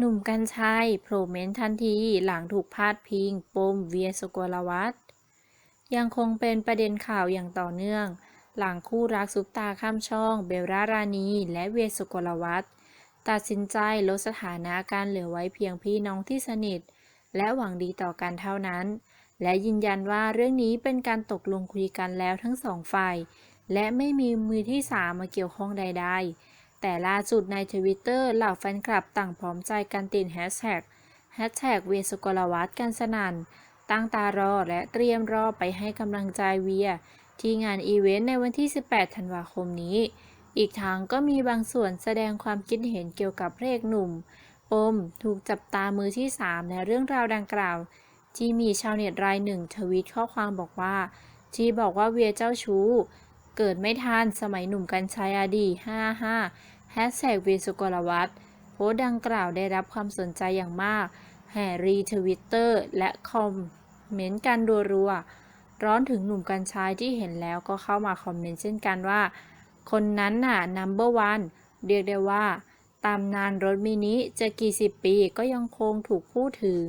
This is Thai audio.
หนุ่มกัญชัยโผล่เม้นทันทีหลังถูกพาดพิงปมเวียสุโกลวัฒน์ยังคงเป็นประเด็นข่าวอย่างต่อเนื่อง หลังคู่รักซุปตาข้ามช่องเบลล่ารานีและเวียสุโกลวัฒน์ตัดสินใจลดสถานะการเหลือไว้เพียงพี่น้องที่สนิท และหวังดีต่อกันเท่านั้น และยืนยันว่าเรื่องนี้เป็นการตกลงคุยกันแล้วทั้งสองฝ่าย และไม่มีมือที่สามมาเกี่ยวข้องใด ๆ แต่ล่าสุดในทวิตเตอร์เหล่าแฟนคลับต่างพร้อมใจกันติดแฮชแท็กแฮชแท็กเวียสุกลวัฒน์กันสนั่น ตั้งตารอและเตรียมรอไปให้กำลังใจเวีย ที่งานอีเวนต์ในวันที่ 18 ธันวาคมนี้ อีกทางก็มีบางส่วนแสดงความคิดเห็นเกี่ยวกับพระเอกหนุ่ม ปม ถูกจับตามือที่3ในเรื่องราวดังกล่าว ที่มีชาวเน็ตรายหนึ่งทวีตข้อความบอกว่า ที่บอกว่าเวียเจ้าชู้ เกิดไม่ทันสมัยหนุ่มกัญชัยอดี55แฮชแท็กวีสุกลวัฒน์โพสดังกล่าวได้รับความสนใจอย่างมาก แห่รีทวิตเตอร์และคอมเมนต์กันรัวๆ ร้อนถึงหนุ่มกัญชัยที่เห็นแล้วก็เข้ามาคอมเมนต์เช่นกันว่า คนนั้นน่ะ number one เรียกได้ว่า ตามนานรถมินิจะกี่สิบปีก็ยังคงถูกพูดถึง